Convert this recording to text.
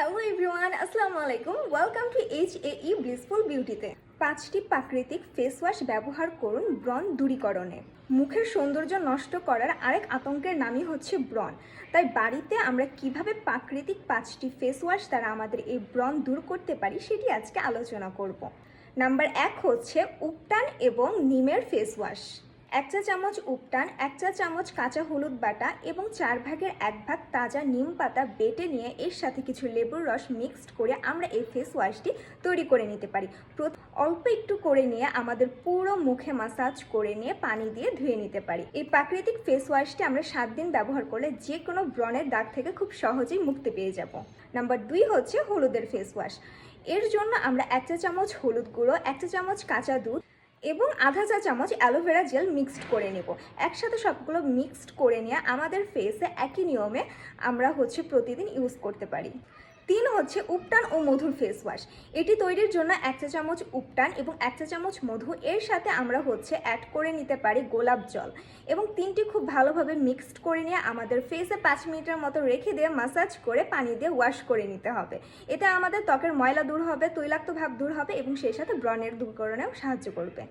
Hello everyone আসসালামু আলাইকুম welcome to H A E blissful বিউটিতে পাঁচটি প্রাকৃতিক ফেস ওয়াশ ব্যবহার করুন ব্রণ দূরীকরণে। মুখের সৌন্দর্য নষ্ট করার আরেক আতঙ্কের নামই হচ্ছে ব্রণ। তাই বাড়িতে আমরা কীভাবে প্রাকৃতিক পাঁচটি ফেস ওয়াশ দ্বারা আমাদের এই ব্রণ দূর করতে পারি সেটি আজকে আলোচনা করব। নাম্বার এক হচ্ছে উপটান এবং নিমের ফেস ওয়াশ এক চা চামচ উপটান, এক চা চামচ কাঁচা হলুদ বাটা এবং চার ভাগের এক ভাগ তাজা নিম পাতা বেটে নিয়ে এর সাথে কিছু লেবুর রস মিক্সড করে আমরা এই ফেস ওয়াশটি তৈরি করে নিতে পারি। অল্প একটু করে নিয়ে আমাদের পুরো মুখে মাসাজ করে নিয়ে পানি দিয়ে ধুয়ে নিতে পারি। এই প্রাকৃতিক ফেস ওয়াশটি আমরা সাত দিন ব্যবহার করলে যে কোনো ব্রণের দাগ থেকে খুব সহজেই মুক্তি পেয়ে যাব। নাম্বার দুই হচ্ছে হলুদের ফেস ওয়াশ এর জন্য আমরা এক চা চামচ হলুদ গুঁড়ো, এক চা চামচ কাঁচা দুধ এবং আধা চা চামচ অ্যালোভেরা জেল মিক্সড করে নেব। একসাথে সবগুলো মিক্সড করে নিয়ে আমাদের ফেসে একই নিয়মে আমরা হচ্ছে প্রতিদিন ইউজ করতে পারি। তিন হচ্ছে উপটান ও মধুর ফেস ওয়াশ এটি তৈরির জন্য এক চা চামচ উপটান এবং এক চা চামচ মধু, এর সাথে আমরা হচ্ছে অ্যাড করে নিতে পারি গোলাপ জল। এবং তিনটি খুব ভালোভাবে মিক্সড করে নিয়ে আমাদের ফেসে পাঁচ মিনিটের মতো রেখে দিয়ে মাসাজ করে পানি দিয়ে ওয়াশ করে নিতে হবে। এতে আমাদের ত্বকের ময়লা দূর হবে, তৈলাক্ত ভাব দূর হবে এবং সেই সাথে ব্রণের দূরকরণেও সাহায্য করবে।